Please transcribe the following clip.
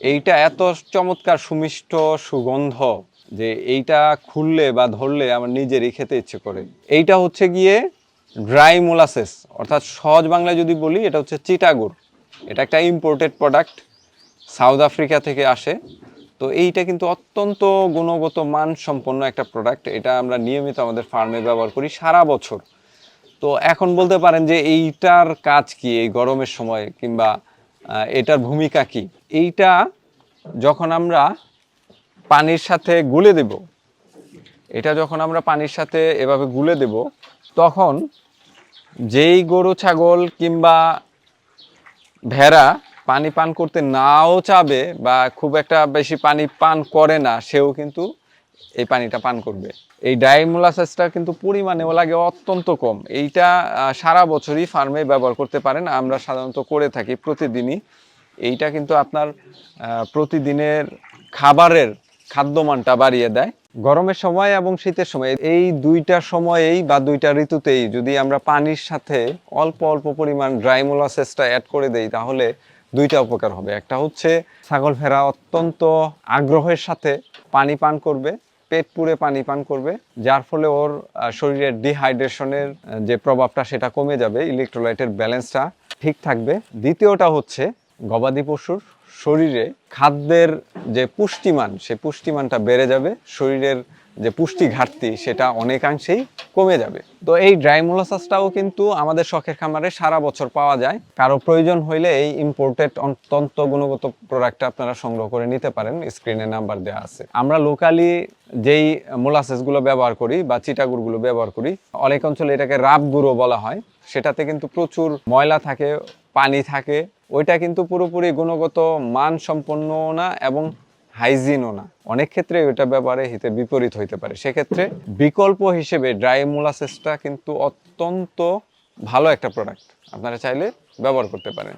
এইটা এত চমৎকার সুমিষ্ট সুগন্ধ যে এইটা খুললে বা ধরলে আমার নিজেরই খেতে ইচ্ছে করে। এইটা হচ্ছে গিয়ে ড্রাই মোলাসেস, অর্থাৎ সহজ বাংলায় যদি বলি এটা হচ্ছে চিটাগুড় এটা একটা ইম্পোর্টেড প্রোডাক্ট সাউথ আফ্রিকা থেকে আসে। তো এইটা কিন্তু অত্যন্ত গুণগত মান সম্পন্ন একটা প্রোডাক্ট এটা আমরা নিয়মিত আমাদের ফার্মে ব্যবহার করি সারা বছর। তো এখন বলতে পারেন যে এইটার কাজ কি এই গরমের সময় কিংবা এটার ভূমিকা কি? এইটা যখন আমরা পানির সাথে গুলে দেব, এটা যখন আমরা পানির সাথে এভাবে গুলে দেব, তখন যেই গরু, ছাগল কিংবা ভেড়া পানি পান করতে নাও চাবে বা খুব একটা বেশি পানি পান করে না, সেও কিন্তু এই পানিটা পান করবে। এই ডাইমোলাসাসটা কিন্তু পরিমাণেও লাগে অত্যন্ত কম। এইটা সারা বছরই ফার্মে ব্যবহার করতে পারেন। আমরা সাধারণত করে থাকি প্রতিদিনই। এইটা কিন্তু আপনার প্রতিদিনের খাবারের খাদ্যমানটা বাড়িয়ে দেয়। গরমের সময় এবং শীতের সময়। এই দুইটা সময়েই বা দুইটা ঋতুতেই যদি আমরা পানির সাথে অল্প অল্প পরিমাণ ড্রাই মোলাসেসটা অ্যাড করে দেই, তাহলে দুইটা উপকার হবে। একটা হচ্ছে ছাগল ফেরা অত্যন্ত আগ্রহের সাথে পানি পান করবে। পেট পুরে পানি পান করবে, যার ফলে ওর শরীরের ডিহাইড্রেশনের যে প্রভাবটা সেটা কমে যাবে ইলেকট্রোলাইটের ব্যালেন্সটা ঠিক থাকবে। দ্বিতীয়টা হচ্ছে গবাদি পশুর শরীরে খাদ্যের যে পুষ্টিমান, সে পুষ্টিমানটা বেড়ে যাবে, শরীরের যে পুষ্টি ঘাটতি সেটা অনেকাংশেই কমে যাবে। তো এই ড্রাই মোলাসাসটাও কিন্তু আমাদের শখের খামারে সারা বছর পাওয়া যায়। কারও প্রয়োজন হইলে এই ইম্পোর্টেড অত্যন্ত গুণগত প্রোডাক্টটা আপনারা সংগ্রহ করে নিতে পারেন। স্ক্রিনে নাম্বার দেওয়া আছে। আমরা লোকালি যেই মোলাসেসগুলো ব্যবহার করি বা চিটাগুড়গুলো ব্যবহার করি, অনেক অঞ্চলে এটাকে রাব গুঁড়ো বলা হয়। সেটাতে কিন্তু প্রচুর ময়লা থাকে, পানি থাকে। ওইটা কিন্তু পুরোপুরি গুণগত মান সম্পন্ন না এবং হাইজিনও না। অনেক ক্ষেত্রে এটা ব্যাপারে হিতে বিপরীত হইতে পারে। সেক্ষেত্রে বিকল্প হিসেবে ড্রাই মোলাসেসটা কিন্তু অত্যন্ত ভালো একটা প্রোডাক্ট আপনারা চাইলে ব্যবহার করতে পারেন।